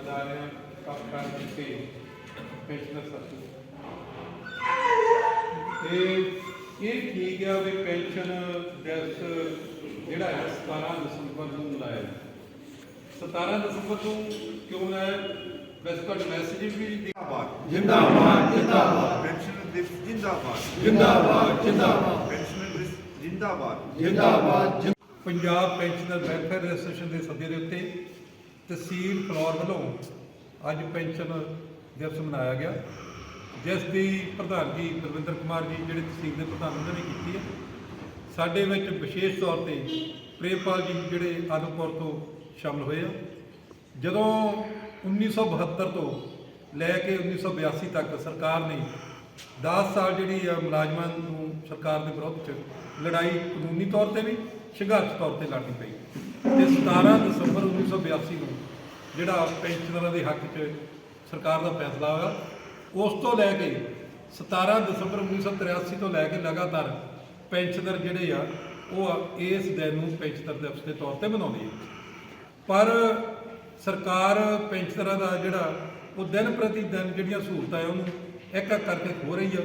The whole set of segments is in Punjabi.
ਅਦਾਰਿਆਂ ਕੰਮ ਕਰ ਦਿੱਤੇ ਪੈਨਸ਼ਨਰ ਸਾਥੀ ਤੇ ਇਹ ਠੀਕ ਹੈ ਵੀ ਪੈਨਸ਼ਨ ਦਿਵਸ ਜਿਹੜਾ ਹੈ 17 ਦਸੰਬਰ ਨੂੰ ਮਨਾਇਆ ਜਾਂਦਾ 17 ਦਸੰਬਰ ਨੂੰ ਕਿਉਂ ਮਨਾਇਆ ਵੈਸੇ ਤੁਹਾਡਾ ਮੈਸੇਜ ਵੀ ਜਿੰਦਾਬਾਦ ਜਿੰਦਾਬਾਦ ਜਿੰਦਾਬਾਦ ਪੈਨਸ਼ਨ ਦਿਵਸ ਜਿੰਦਾਬਾਦ ਜਿੰਦਾਬਾਦ ਜਿੰਦਾਬਾਦ ਪੈਨਸ਼ਨ ਦਿਵਸ ਜਿੰਦਾਬਾਦ ਜਿੰਦਾਬਾਦ ਜਿੰ- ਪੰਜਾਬ ਪੈਨਸ਼ਨਰ ਵੈਲਫੇਅਰ ਐਸੋਸੀਏਸ਼ਨ ਦੇ ਸੱਦੇ ਦੇ ਉੱਤੇ ਤਹਿਸੀਲ ਫਲੋਰ ਵੱਲੋਂ ਅੱਜ ਪੈਨਸ਼ਨ ਦਿਵਸ ਮਨਾਇਆ ਗਿਆ। ਜਿਸ ਦੀ ਪ੍ਰਧਾਨਗੀ ਪ੍ਰਵਿੰਦਰ ਕੁਮਾਰ ਜੀ ਜਿਹੜੇ ਤਹਿਸੀਲ ਦੇ ਪ੍ਰਧਾਨ ਉਹਨਾਂ ਨੇ ਕੀਤੀ ਹੈ। ਸਾਡੇ ਵਿੱਚ ਵਿਸ਼ੇਸ਼ ਤੌਰ ਤੇ ਪ੍ਰੇਮਪਾਲ ਜੀ ਜਿਹੜੇ ਆਦਮਪੁਰ ਤੋਂ ਸ਼ਾਮਲ ਹੋਏ ਆ। ਜਦੋਂ 1972 ਤੋਂ ਲੈ ਕੇ 1982 ਤੱਕ ਸਰਕਾਰ ਨੇ 10 ਸਾਲ ਜਿਹੜੀ ਆ ਮੁਲਾਜ਼ਮਾਂ ਨੂੰ ਸਰਕਾਰ ਦੇ ਵਿਰੁੱਧ ਚ ਲੜਾਈ ਕਾਨੂੰਨੀ ਤੌਰ ਤੇ ਵੀ ਸੰਘਰਸ਼ ਤੌਰ ਤੇ ਲੜਨੀ ਪਈ। ਤੇ 17 ਦਸੰਬਰ 1982 ਨੂੰ ਜਿਹੜਾ ਪੈਨਸ਼ਨਰਾਂ ਦੇ ਹੱਕ 'ਚ ਸਰਕਾਰ ਦਾ ਫੈਸਲਾ ਹੋਇਆ, ਉਸ ਤੋਂ ਲੈ ਕੇ 17 ਦਸੰਬਰ 1983 ਤੋਂ ਲੈ ਕੇ ਲਗਾਤਾਰ ਪੈਨਸ਼ਨਰ ਜਿਹੜੇ ਆ, ਉਹ ਇਸ ਦਿਨ ਨੂੰ ਪੈਨਸ਼ਨਰ ਦਿਵਸ ਦੇ ਤੌਰ ਤੇ ਮਨਾਉਂਦੇ ਆ। ਪਰ ਸਰਕਾਰ ਪੈਨਸ਼ਨਰਾਂ ਦਾ ਜਿਹੜਾ, ਉਹ ਦਿਨ ਪ੍ਰਤੀ ਦਿਨ ਜਿਹੜੀਆਂ ਸਹੂਲਤਾਂ ਆ, ਉਹਨੂੰ ਇੱਕ ਇੱਕ ਕਰਕੇ ਖੋ ਰਹੀ ਆ।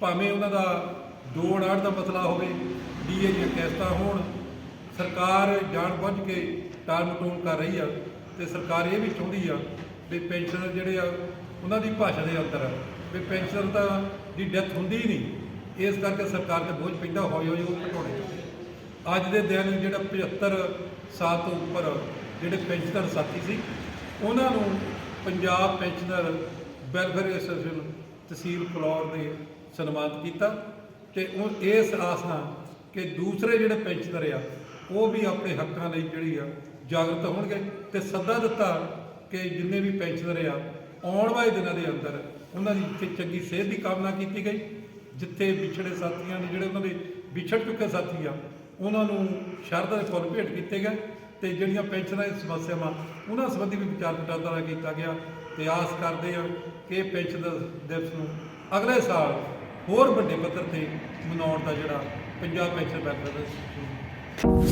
ਭਾਵੇਂ ਉਹਨਾਂ ਦਾ ਦੋ ਅੜਾੜ ਦਾ ਮਸਲਾ ਹੋਵੇ, ਡੀਏ ਦੀਆਂ ਕਿਸ਼ਤਾਂ ਹੋਣ ਸਰਕਾਰ ਜਾਣ ਬੁੱਝ ਕੇ ਟਾਲ ਮਟੋਲ ਕਰ ਰਹੀ ਆ ਤੇ ਸਰਕਾਰ ਇਹ ਵੀ ਚਾਹੁੰਦੀ ਆ ਵੀ ਪੈਨਸ਼ਨਰ ਜਿਹੜੇ ਆ, ਉਹਨਾਂ ਦੀ ਭਾਸ਼ਾ ਦੇ ਅੰਦਰ ਵੀ ਪੈਨਸ਼ਨਰ ਤਾਂ ਦੀ ਡੈਥ ਹੁੰਦੀ ਹੀ ਨਹੀਂ। ਇਸ ਕਰਕੇ ਸਰਕਾਰ ਤੇ ਬੋਝ ਪੈਂਦਾ, ਹੌਲੀ ਹੌਲੀ ਉਹ ਘਟਾਉਣੇ ਅੱਜ ਦੇ ਦਿਨ ਜਿਹੜਾ 75 ਸਾਲ ਤੋਂ ਉੱਪਰ ਜਿਹੜੇ ਪੈਨਸ਼ਨਰ ਸਾਥੀ ਸੀ, ਉਹਨਾਂ ਨੂੰ ਪੰਜਾਬ ਪੈਨਸ਼ਨਰ ਵੈਲਫੇਅਰ ਐਸੋਸੀਏਸ਼ਨ ਤਹਿਸੀਲ ਫਲੋਰ ਨੇ ਸਨਮਾਨਿਤ ਕੀਤਾ ਤੇ ਉਹ ਇਸ ਆਸ ਨਾਲ ਕਿ ਦੂਸਰੇ ਜਿਹੜੇ ਪੈਨਸ਼ਨਰ ਆ ਉਹ ਵੀ ਆਪਣੇ ਹੱਕਾਂ ਲਈ ਜਿਹੜੀ ਆ ਜਾਗਰਤ ਹੋਣਗੇ ਤੇ ਸੱਦਾ ਦਿੱਤਾ ਕਿ ਜਿੰਨੇ ਵੀ ਪੈਨਸ਼ਨਰ ਆ, ਆਉਣ ਵਾਲੇ ਦਿਨਾਂ ਦੇ ਅੰਦਰ ਉਹਨਾਂ ਦੀ ਚੰਗੀ ਸਿਹਤ ਦੀ ਕਾਮਨਾ ਕੀਤੀ ਗਈ, ਜਿੱਥੇ ਵਿਛੜੇ ਸਾਥੀਆਂ ਨੇ ਜਿਹੜੇ ਉਹਨਾਂ ਦੇ ਵਿਛੜ ਚੁੱਕੇ ਸਾਥੀ ਆ, ਉਹਨਾਂ ਨੂੰ ਸ਼ਰਧਾ ਦੇ ਫੁੱਲ ਭੇਟ ਕੀਤੇ ਗਏ ਤੇ ਜਿਹੜੀਆਂ ਪੈਨਸ਼ਨਾਂ ਦੀ ਸਮੱਸਿਆਵਾਂ, ਉਹਨਾਂ ਸੰਬੰਧੀ ਵੀ ਵਿਚਾਰ ਵਟਾਂਦਰਾ ਕੀਤਾ ਗਿਆ ਤੇ ਆਸ ਕਰਦੇ ਆ ਕਿ ਪੈਨਸ਼ਨ ਦਿਵਸ ਨੂੰ ਅਗਲੇ ਸਾਲ ਹੋਰ ਵੱਡੇ ਪੱਧਰ ਤੇ ਮਨਾਉਣ ਦਾ ਜਿਹੜਾ ਪੰਜਾਬ ਪੈਨਸ਼ਨ ਵੈਲਫੇਅਰ ਐਸੋਸੀਏਸ਼ਨ